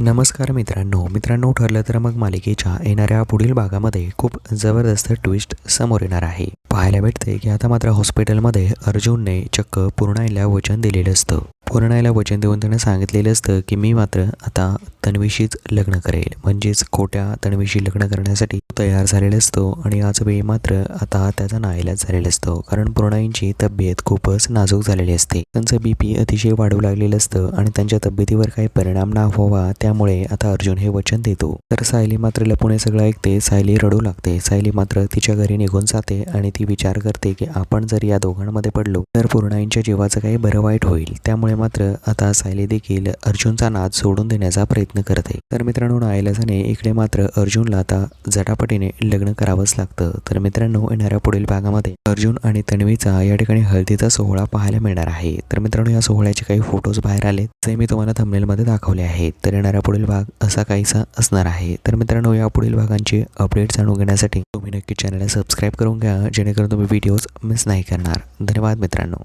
नमस्कार मित्रांनो. मित्रांनो ठरलं तर मग मालिकेच्या येणाऱ्या पुढील भागामध्ये खूप जबरदस्त ट्विस्ट समोर येणार आहे. पाहायला भेटते की आता मात्र हॉस्पिटलमध्ये अर्जुनने चक्क पूर्णाईला वचन दिलेलं असतं. पूर्णाईला वचन देऊन त्यानं सांगितलेलं असतं की मी मात्र आता तन्वीशीच लग्न करेल. म्हणजेच खोट्या तन्वीशी लग्न करण्यासाठी तयार झालेला असतो आणि आज वेळी मात्र आता त्याचा नाईलाज झालेला असतो. कारण पूर्णाईंची तब्येत खूपच नाजूक झालेली असते. त्यांचं बीपी अतिशय वाढू लागलेलं असतं आणि त्यांच्या तब्येतीवर काही परिणाम ना व्हावा त्यामुळे आता अर्जुन हे वचन देतो. तर सायली मात्र लपून सगळं ऐकते. सायली रडू लागते. सायली मात्र तिच्या घरी निघून जाते आणि ती विचार करते की आपण जर या दोघांमध्ये पडलो तर पूर्णाईंच्या जीवाचं काही बरं वाईट होईल. त्यामुळे मात्र आता सायली देखील अर्जुनचा नाद सोडून देण्याचा प्रयत्न करते तर मित्रांनो नायलाजाने इकडे मात्र अर्जुनला आता झटापटीने लग्न करावंच लागतं. तर मित्रांनो येणाऱ्या पुढील भागामध्ये अर्जुन आणि तन्वीचा या ठिकाणी हळदीचा सोहळा पाहायला मिळणार आहे. तर मित्रांनो या सोहळ्याचे काही फोटोज बाहेर आले जे मी तुम्हाला थंबनेलमध्ये दाखवले आहेत. तर येणाऱ्या पुढील भाग असा काहीसा असणार आहे. तर मित्रांनो या पुढील भागांची अपडेट जाणून घेण्यासाठी तुम्ही नक्की चॅनलला सबस्क्राईब करून घ्या जेणेकरून तुम्ही व्हिडिओज मिस नाही करणार. धन्यवाद मित्रांनो.